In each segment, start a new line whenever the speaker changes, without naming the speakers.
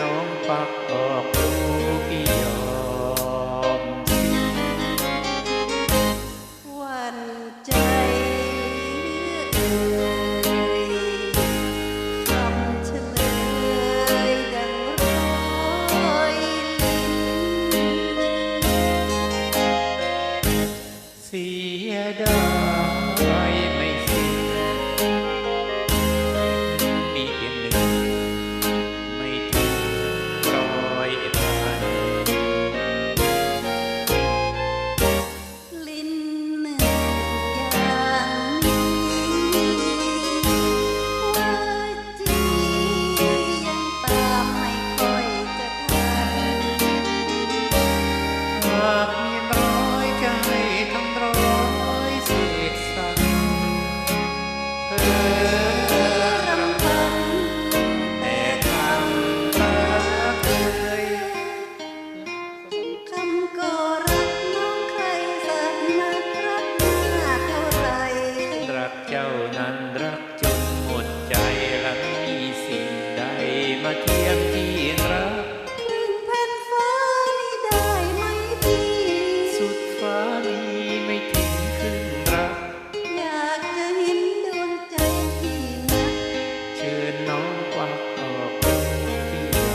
น้องปักออกรูปยอม วันใจเอ่
อ ฟ้ามี
ไม่ถึงครึ่งรัก
อยากจะเห็นดวงใจที่นัก
เชิญน้องควักออกที่รอ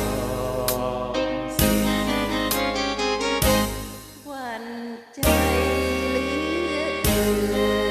วันใจเลือ
เ